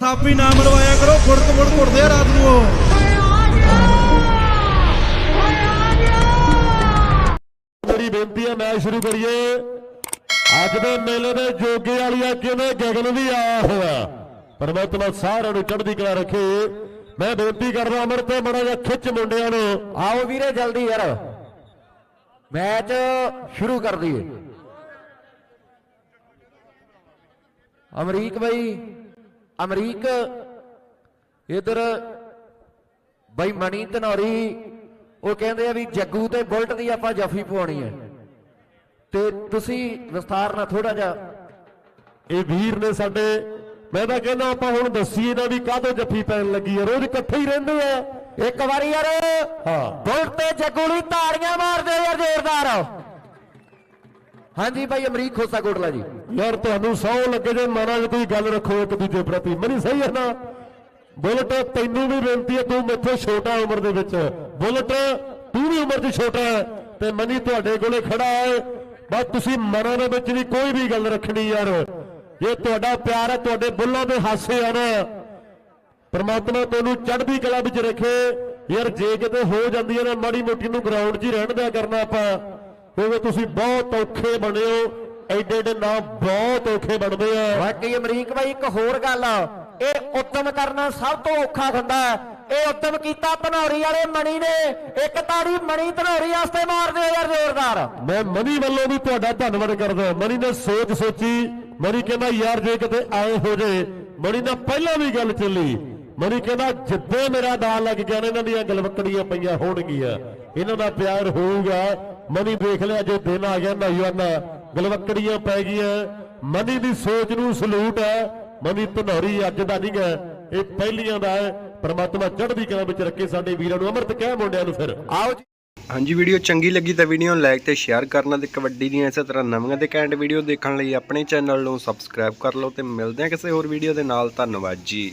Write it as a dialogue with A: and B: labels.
A: ਥਾਪੀ ਨਾ ਮਰਵਾਇਆ ਕਰੋ ਫੁੜਕ ਫੁੜ ਘੁੱਟਦੇ ਆ ਰਾਤ ਨੂੰ ਉਹ।
B: ਮੇਰੀ ਬੇਨਤੀ ਹੈ ਮੈਚ ਸ਼ੁਰੂ ਕਰੀਏ। ਅੱਜ ਦੇ ਮੇਲੇ ਦੇ ਜੋਗੇ ਵਾਲੀਆ ਕਿਵੇਂ ਗਗਨ ਵੀ ਆਇਆ ਹੋਇਆ? ਪਰਮਾਤਮਾ ਸਾਰਿਆਂ ਨੂੰ ਚੜ੍ਹਦੀ ਕਲਾ ਰੱਖੇ। ਮੈਂ ਬੇਨਤੀ ਕਰਦਾ ਅਮਰ ਤੇ ਮੜਾ ਜਿਹਾ ਖਿੱਚ ਮੁੰਡਿਆਂ ਨੂੰ।
C: ਆਓ ਵੀਰੇ ਜਲਦੀ ਯਾਰ। ਮੈਚ ਸ਼ੁਰੂ ਕਰ ਦਈਏ। ਅਮਰੀਕ ਬਾਈ ਅਮਰੀਕ ਇਧਰ ਬਾਈ ਮਣੀ ਧਨੌਰੀ ਉਹ ਕਹਿੰਦੇ ਆ ਵੀ ਜੱਗੂ ਤੇ ਬੁਲਟ ਦੀ ਆਪਾਂ ਜਫੀ ਪਵਾਉਣੀ ਹੈ। ਤੇ ਤੁਸੀਂ ਵਿਸਥਾਰ ਨਾਲ ਥੋੜਾ ਜਿਹਾ
B: ਇਹ ਵੀਰ ਨੇ ਸਾਡੇ ਮੈਂ ਤਾਂ ਕਹਿੰਦਾ ਆਪਾਂ ਹੁਣ ਦੱਸੀਏ ਨਾ ਵੀ ਕਾਹਦੋਂ ਜੱਫੀ ਪੈਣ ਲੱਗੀ ਆ ਰੋਜ਼ ਇਕੱਠੇ ਹੀ ਰਹਿੰਦੇ ਆ।
C: ਇੱਕ ਵਾਰੀ ਯਾਰ
B: ਹਾਂ।
C: ਬੁਲਟ ਤੇ ਜੱਗੂ ਲਈ ਤਾੜੀਆਂ ਮਾਰਦੇ ਯਾਰ ਜ਼ੋਰਦਾਰ। ਹਾਂਜੀ ਭਾਈ ਅਮਰੀਕ ਖੋਸਾ ਕੋਟਲਾ ਜੀ।
B: ਯਾਰ ਤੁਹਾਨੂੰ ਸੌ ਲੱਗੇ ਜੇ ਮਨਾਂ 'ਚ ਕੋਈ ਗੱਲ ਰੱਖੋ ਇੱਕ ਦੂਜੇ ਪ੍ਰਤੀ। ਮਨੀ ਸਹੀ ਹੈ ਨਾ? ਬੁਲਟ ਤੈਨੂੰ ਵੀ ਬੇਨਤੀ ਹੈ, ਤੂੰ ਮੇਥੋਂ ਛੋਟਾ ਉਮਰ ਦੇ ਵਿੱਚ। ਬੁਲਟ, ਤੂੰ ਵੀ ਉਮਰ 'ਚ ਛੋਟਾ ਹੈ ਤੇ ਮਨੀ ਤੁਹਾਡੇ ਕੋਲੇ ਖੜਾ ਹੈ। ਬਸ ਤੁਸੀਂ ਮਨਾਂ ਦੇ ਵਿੱਚ ਵੀ ਕੋਈ ਵੀ ਗੱਲ ਰੱਖਣੀ ਯਾਰ। ਜੇ ਤੁਹਾਡਾ ਪਿਆਰ ਹੈ, ਤੁਹਾਡੇ ਬੁੱਲਾਂ ਦੇ ਹਾਸੇ ਆ ਨਾ ਪਰਮਾਤਮਾ ਤੁਹਾਨੂੰ ਚੜ੍ਹਦੀ ਕਲਾ ਵਿੱਚ ਰੱਖੇ। ਯਾਰ ਜੇ ਕਿਤੇ ਹੋ ਜਾਂਦੀ ਹੈ ਨਾ, ਮਾੜੀ ਮੋਟੀ ਨੂੰ ਗਰਾਊਂਡ 'ਚ ਹੀ ਰਹਿਣ ਦਿਆ ਕਰਨਾ ਆਪਾਂ। ਕਿਉਂਕਿ ਤੁਸੀਂ ਬਹੁਤ ਔਖੇ ਬਣੇ ਹੋ। ਐਡੇ ਐਡੇ ਨਾਮ ਬਹੁਤ ਔਖੇ ਬਣਦੇ ਆ।
C: ਬਾਕੀ ਅਮਰੀਕ ਭਾਈ ਇੱਕ ਹੋਰ ਗੱਲ ਇਹ ਉੱਦਮ ਕਰਨਾ ਸਭ ਤੋਂ ਔਖਾ ਹੁੰਦਾ ਹੈ। ਇਹ ਉੱਦਮ ਕੀਤਾ ਧਨੌਰੀ ਵਾਲੇ ਮਣੀ ਨੇ। ਇੱਕ ਤਾੜੀ ਮਣੀ ਧਨੌਰੀ ਵਾਸਤੇ ਮਾਰਦੇ ਆ ਯਾਰ ਜ਼ੋਰਦਾਰ।
B: ਮੈਂ ਮਨੀ ਵੱਲੋਂ ਵੀ ਤੁਹਾਡਾ ਧੰਨਵਾਦ ਕਰਦਾ ਮਨੀ ਨੇ ਸੋਚ ਸੋਚੀ। ਮਨੀ ਕਹਿੰਦਾ ਯਾਰ ਜੇ ਕਿਤੇ ਆਏ ਹੋ ਜੇ। ਮਨੀ ਨਾਲ ਪਹਿਲਾਂ ਵੀ ਗੱਲ ਚੱਲੀ। ਮਨੀ ਕਹਿੰਦਾ ਜਿੱਦੇ ਮੇਰਾ ਦਾਲ ਲੱਗ ਗਿਆ ਨਾ ਇਹਨਾਂ ਦੀਆਂ ਗਲਵੱਕੜੀਆਂ ਪਈਆਂ ਹੋਣਗੀਆਂ। ਇਹਨਾਂ ਦਾ ਪਿਆਰ ਹੋਊਗਾ। ਮਨੀ ਦੇਖ ਲਿਆ ਜੇ ਦਿਨ ਆ ਗਿਆ ਨੌਜਵਾਨਾ ਗਲਵੱਕੜੀਆਂ ਪੈ ਗਈਆਂ। ਮਨੀ ਦੀ ਸੋਚ ਨੂੰ ਸਲੂਟ ਹੈ। ਮਨੀ ਧਨੌਰੀ ਅੱਜ ਦਾ ਨਹੀਂਗਾ ਇਹ ਪਹਿਲੀਆਂ ਦਾ ਹੈ। ਪ੍ਰਮਾਤਮਾ ਚੜ੍ਹਦੀ ਕਲਾ ਵਿੱਚ ਰੱਖੇ ਸਾਡੇ ਵੀਰਾਂ ਨੂੰ। ਅਮਰਤ ਕਹਿ ਮੁੰਡਿਆਂ ਨੂੰ ਫਿਰ।
C: ਆਓ ਜੀ।
D: ਹਾਂਜੀ ਵੀਡੀਓ ਚੰਗੀ ਲੱਗੀ ਤਾਂ ਵੀਡੀਓ ਨੂੰ ਲਾਈਕ ਤੇ ਸ਼ੇਅਰ ਕਰਨਾ ਤੇ ਕਬੱਡੀ ਦੀਆਂ ਇਸੇ ਤਰ੍ਹਾਂ ਨਵੀਆਂ ਤੇ ਕੈਂਟ ਵੀਡੀਓ ਦੇਖਣ ਲਈ ਆਪਣੇ ਚੈਨਲ ਨੂੰ ਸਬਸਕ੍ਰਾਈਬ ਕਰ ਲਓ ਤੇ ਮਿਲਦੇ ਹਾਂ ਕਿਸੇ ਹੋਰ ਵੀਡੀਓ ਦੇ ਨਾਲ। ਧੰਨਵਾਦ ਜੀ।